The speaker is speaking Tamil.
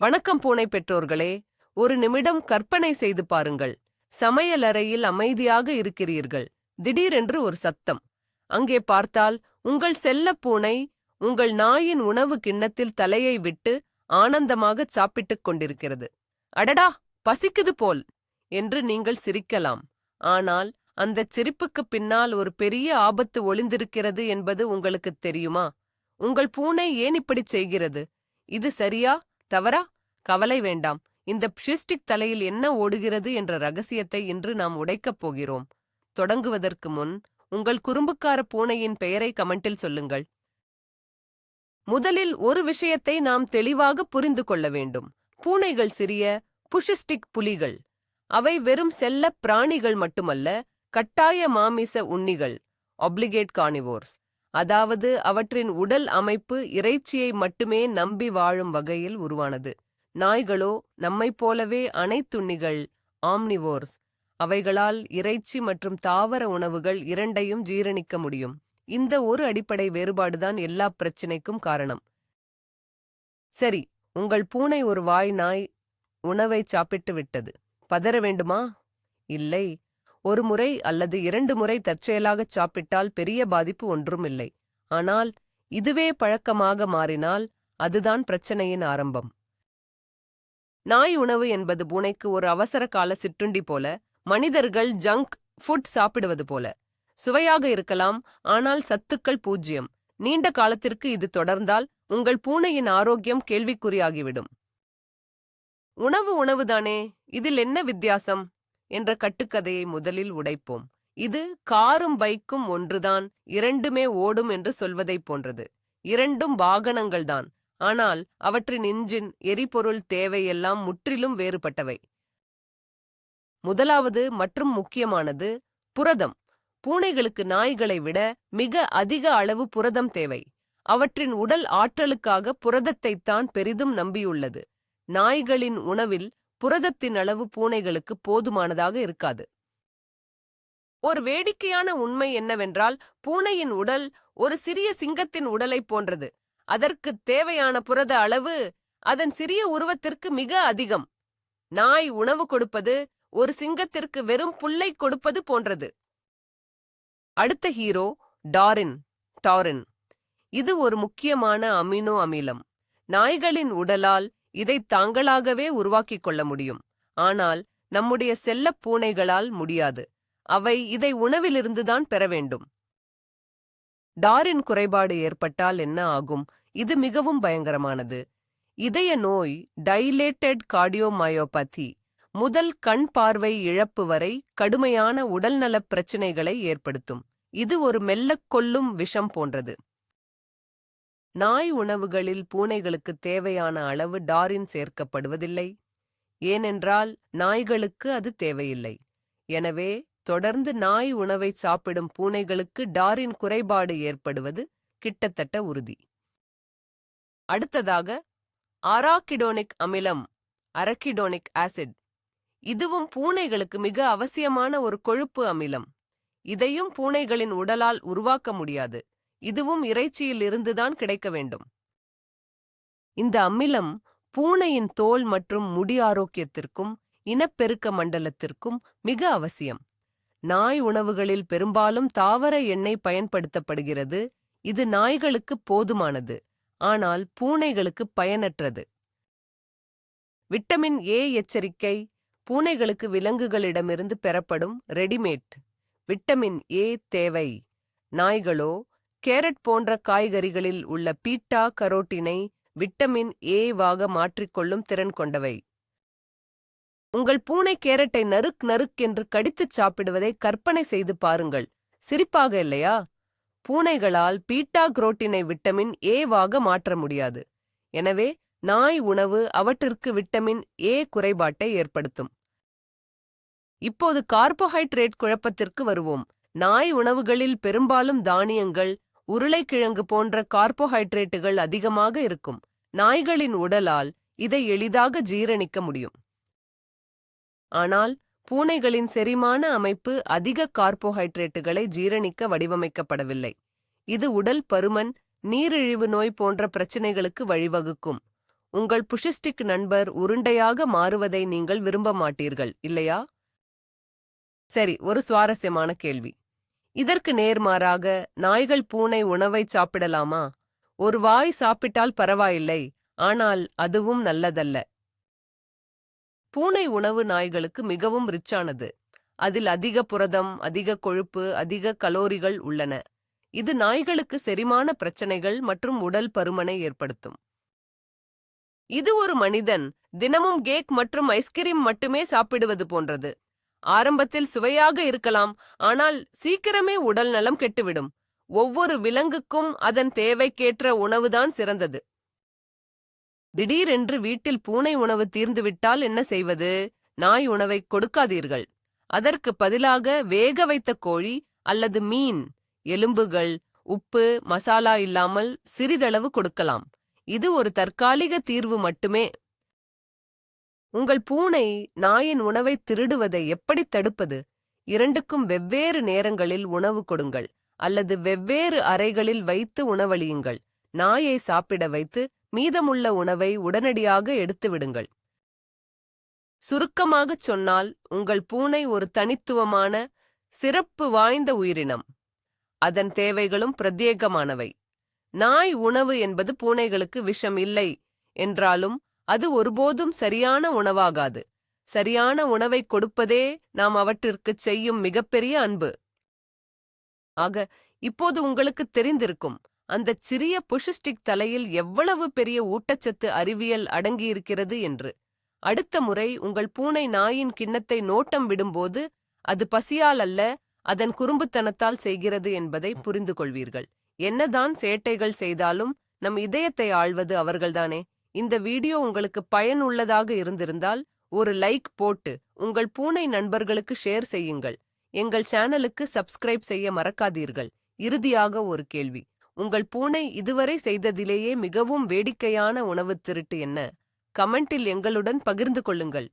வணக்கம் பூனை பெற்றோர்களே ஒரு நிமிடம் கற்பனை செய்து பாருங்கள். சமையலறையில் அமைதியாக இருக்கிறீர்கள். திடீரென்று ஒரு சத்தம். அங்கே பார்த்தால் உங்கள் செல்லப் பூனை உங்கள் நாயின் உணவு கிண்ணத்தில் தலையை விட்டு ஆனந்தமாக சாப்பிட்டுக் கொண்டிருக்கிறது. அடடா பசிக்குது போல் என்று நீங்கள் சிரிக்கலாம். ஆனால் அந்தச் சிரிப்புக்குப் பின்னால் ஒரு பெரிய ஆபத்து ஒளிந்திருக்கிறது என்பது உங்களுக்குத் தெரியுமா? உங்கள் பூனை ஏன் இப்படிச் செய்கிறது? இது சரியா? தவறா? கவலை வேண்டாம். இந்த பிஷிஸ்டிக் தலையில் என்ன ஓடுகிறது என்ற ரகசியத்தை இன்று நாம் உடைக்கப் போகிறோம். தொடங்குவதற்கு முன் உங்கள் குறும்புக்கார பூனையின் பெயரை கமெண்டில் சொல்லுங்கள். முதலில் ஒரு விஷயத்தை நாம் தெளிவாக புரிந்து கொள்ள வேண்டும். பூனைகள் சிறிய புஷிஸ்டிக் புலிகள். அவை வெறும் செல்ல பிராணிகள் மட்டுமல்ல கட்டாய மாமிச உண்ணிகள் ஒப்ளிகேட் கானிவோர்ஸ் அதாவது அவற்றின் உடல் அமைப்பு இறைச்சியை மட்டுமே நம்பி வாழும் வகையில் உருவானது. நாய்களோ நம்மைப் போலவே அனைத்துண்ணிகள் ஆம்னிவோர்ஸ் அவைகளால் இறைச்சி மற்றும் தாவர உணவுகள் இரண்டையும் ஜீரணிக்க முடியும். இந்த ஒரு அடிப்படை வேறுபாடுதான் எல்லா பிரச்சினைக்கும் காரணம். சரி உங்கள் பூனை ஒரு வாய் நாய் உணவை சாப்பிட்டு விட்டது. பதற வேண்டுமா? இல்லை. ஒரு முறை அல்லது இரண்டு முறை தற்செயலாகச் சாப்பிட்டால் பெரிய பாதிப்பு ஒன்றும் இல்லை ஆனால் இதுவே பழக்கமாக மாறினால் அதுதான் பிரச்சனையின் ஆரம்பம். நாய் உணவு என்பது பூனைக்கு ஒரு அவசர கால சிற்றுண்டி போல மனிதர்கள் ஜங்க் ஃபுட் சாப்பிடுவது போல. சுவையாக இருக்கலாம் ஆனால் சத்துக்கள் பூஜ்யம் நீண்ட காலத்திற்கு இது தொடர்ந்தால் உங்கள் பூனையின் ஆரோக்கியம் கேள்விக்குறியாகிவிடும். உணவு உணவுதானே? இதில் என்ன வித்தியாசம்? என்ற கட்டுக்கதையை முதலில் உடைப்போம். இது காரும் பைக்கும் ஒன்றுதான் இரண்டுமே ஓடும் என்று சொல்வதைப் போன்றது. இரண்டும் வாகனங்கள்தான் ஆனால் அவற்றின் இன்ஜின் எரிபொருள் தேவையெல்லாம் முற்றிலும் வேறுபட்டவை. முதலாவது மற்றும் முக்கியமானது புரதம். பூனைகளுக்கு நாய்களை விட மிக அதிக அளவு புரதம் தேவை. அவற்றின் உடல் ஆற்றலுக்காக புரதத்தைத்தான் பெரிதும் நம்பியுள்ளது. நாய்களின் உணவில் புரதத்தின் அளவு பூனைகளுக்கு போதுமானதாக இருக்காது. ஒரு வேடிக்கையான உண்மை என்னவென்றால் பூனையின் உடல் ஒரு சிறிய சிங்கத்தின் உடலைப் போன்றது. அதற்கு தேவையான புரத அளவு அதன் சிறிய உருவத்திற்கு மிக அதிகம். நாய் உணவு கொடுப்பது ஒரு சிங்கத்திற்கு வெறும் புல்லை கொடுப்பது போன்றது. அடுத்த ஹீரோ டாரின் டாரின். இது ஒரு முக்கியமான அமினோ அமிலம். நாய்களின் உடலால் இதை தாங்களாகவே உருவாக்கிக் கொள்ள முடியும். ஆனால் நம்முடைய செல்லப் பூனைகளால் முடியாது. அவை இதை உணவிலிருந்துதான் பெற வேண்டும். டாரின் குறைபாடு ஏற்பட்டால் என்ன ஆகும்? இது மிகவும் பயங்கரமானது. இதய நோய் டைலேட்டட் கார்டியோமயோபதி முதல் கண் பார்வை இழப்பு வரை கடுமையான உடல்நலப் பிரச்சினைகளை ஏற்படுத்தும். இது ஒரு மெல்லக் கொல்லும் விஷம் போன்றது. நாய் உணவுகளில் பூனைகளுக்கு தேவையான அளவு டாரின் சேர்க்கப்படுவதில்லை. ஏனென்றால் நாய்களுக்கு அது தேவையில்லை. எனவே தொடர்ந்து நாய் உணவை சாப்பிடும் பூனைகளுக்கு டாரின் குறைபாடு ஏற்படுவது கிட்டத்தட்ட உறுதி. அடுத்ததாக ஆராக்கிடோனிக் அமிலம் அரக்கிடோனிக் ஆசிட். இதுவும் பூனைகளுக்கு மிக அவசியமான ஒரு கொழுப்பு அமிலம். இதையும் பூனைகளின் உடலால் உருவாக்க முடியாது. இதுவும் இறைச்சியில் இருந்துதான் கிடைக்க வேண்டும். இந்த அமிலம் பூனையின் தோல் மற்றும் முடி ஆரோக்கியத்திற்கும் இனப்பெருக்க மண்டலத்திற்கும் மிக அவசியம். நாய் உணவுகளில் பெரும்பாலும் தாவர எண்ணெய் பயன்படுத்தப்படுகிறது. இது நாய்களுக்கு போதுமானது. ஆனால் பூனைகளுக்கு பயனற்றது. விட்டமின் ஏ எச்சரிக்கை பூனைகளுக்கு விலங்குகளிடமிருந்து பெறப்படும் ரெடிமேட். விட்டமின் ஏ தேவை. நாய்களோ கேரட் போன்ற காய்கறிகளில் உள்ள பீட்டா கரோட்டினை விட்டமின் ஏவாக மாற்றிக்கொள்ளும் திறன் கொண்டவை. உங்கள் பூனை கேரட்டை நறுக் நறுக் என்று கடித்துச் சாப்பிடுவதை கற்பனை செய்து பாருங்கள். சிரிப்பாக இல்லையா? பூனைகளால் பீட்டா குரோட்டினை விட்டமின் ஏவாக மாற்ற முடியாது. எனவே நாய் உணவு அவற்றிற்கு விட்டமின் ஏ குறைபாட்டை ஏற்படுத்தும். இப்போது கார்போஹைட்ரேட் குழப்பத்திற்கு வருவோம். நாய் உணவுகளில் பெரும்பாலும் தானியங்கள் உருளைக்கிழங்கு போன்ற கார்போஹைட்ரேட்டுகள் அதிகமாக இருக்கும். நாய்களின் உடலால் இதை எளிதாக ஜீரணிக்க முடியும். ஆனால் பூனைகளின் செரிமான அமைப்பு அதிக கார்போஹைட்ரேட்டுகளை ஜீரணிக்க வடிவமைக்கப்படவில்லை. இது உடல் பருமன் நீரிழிவு நோய் போன்ற பிரச்சினைகளுக்கு வழிவகுக்கும். உங்கள் புஷிஸ்டிக் நண்பர் உருண்டையாக மாறுவதை நீங்கள் விரும்ப மாட்டீர்கள் இல்லையா? சரி ஒரு சுவாரஸ்யமான கேள்வி. இதற்கு நேர்மாறாக நாய்கள் பூனை உணவை சாப்பிடலாமா? ஒரு வாய் சாப்பிட்டால் பரவாயில்லை ஆனால் அதுவும் நல்லதல்ல. பூனை உணவு நாய்களுக்கு மிகவும் ரிச்சானது. அதில் அதிக புரதம் அதிக கொழுப்பு அதிக கலோரிகள் உள்ளன. இது நாய்களுக்கு செரிமான பிரச்சனைகள் மற்றும் உடல் பருமனை ஏற்படுத்தும். இது ஒரு மனிதன் தினமும் கேக் மற்றும் ஐஸ்கிரீம் மட்டுமே சாப்பிடுவது போன்றது. ஆரம்பத்தில் சுவையாக இருக்கலாம் ஆனால் சீக்கிரமே உடல் நலம் கெட்டுவிடும். ஒவ்வொரு விலங்குக்கும் அதன் தேவைக்கேற்ற உணவுதான் சிறந்தது. திடீரென்று வீட்டில் பூனை உணவு தீர்ந்துவிட்டால் என்ன செய்வது? நாய் உணவை கொடுக்காதீர்கள். அதற்கு பதிலாக வேக வைத்த கோழி அல்லது மீன் எலும்புகள் உப்பு மசாலா இல்லாமல் சிறிதளவு கொடுக்கலாம். இது ஒரு தற்காலிக தீர்வு மட்டுமே. உங்கள் பூனை நாயின் உணவை திருடுவதை எப்படி தடுப்பது? இரண்டுக்கும் வெவ்வேறு நேரங்களில் உணவு கொடுங்கள் அல்லது வெவ்வேறு அறைகளில் வைத்து உணவளியுங்கள். நாயை சாப்பிட வைத்து மீதமுள்ள உணவை உடனடியாக எடுத்துவிடுங்கள் சுருக்கமாகச் சொன்னால் உங்கள் பூனை ஒரு தனித்துவமான சிறப்பு வாய்ந்த உயிரினம். அதன் தேவைகளும் பிரத்யேகமானவை. நாய் உணவு என்பது பூனைகளுக்கு விஷம் இல்லை என்றாலும் அது ஒருபோதும் சரியான உணவாகாது. சரியான உணவை கொடுப்பதே நாம் அவற்றிற்குச் செய்யும் மிகப்பெரிய அன்பு. ஆக இப்போது உங்களுக்கு தெரிந்திருக்கும் அந்தச் சிறிய புஷிஸ்டிக் தலையில் எவ்வளவு பெரிய ஊட்டச்சத்து அறிவியல் அடங்கியிருக்கிறது என்று. அடுத்த முறை உங்கள் பூனை நாயின் கிண்ணத்தை நோட்டம் விடும்போது அது பசியால் அல்ல அதன் குறும்புத்தனத்தால் செய்கிறது என்பதை புரிந்து கொள்வீர்கள் என்னதான் சேட்டைகள் செய்தாலும் நம் இதயத்தை ஆள்வது அவர்கள்தானே? இந்த வீடியோ உங்களுக்கு பயனுள்ளதாக இருந்திருந்தால் ஒரு லைக் போட்டு உங்கள் பூனை நண்பர்களுக்கு ஷேர் செய்யுங்கள். எங்கள் சேனலுக்கு சப்ஸ்கிரைப் செய்ய மறக்காதீர்கள். இறுதியாக ஒரு கேள்வி. உங்கள் பூனை இதுவரை செய்ததிலேயே மிகவும் வேடிக்கையான உணவுத் திருட்டு என்ன? கமெண்டில் எங்களுடன் பகிர்ந்து கொள்ளுங்கள்.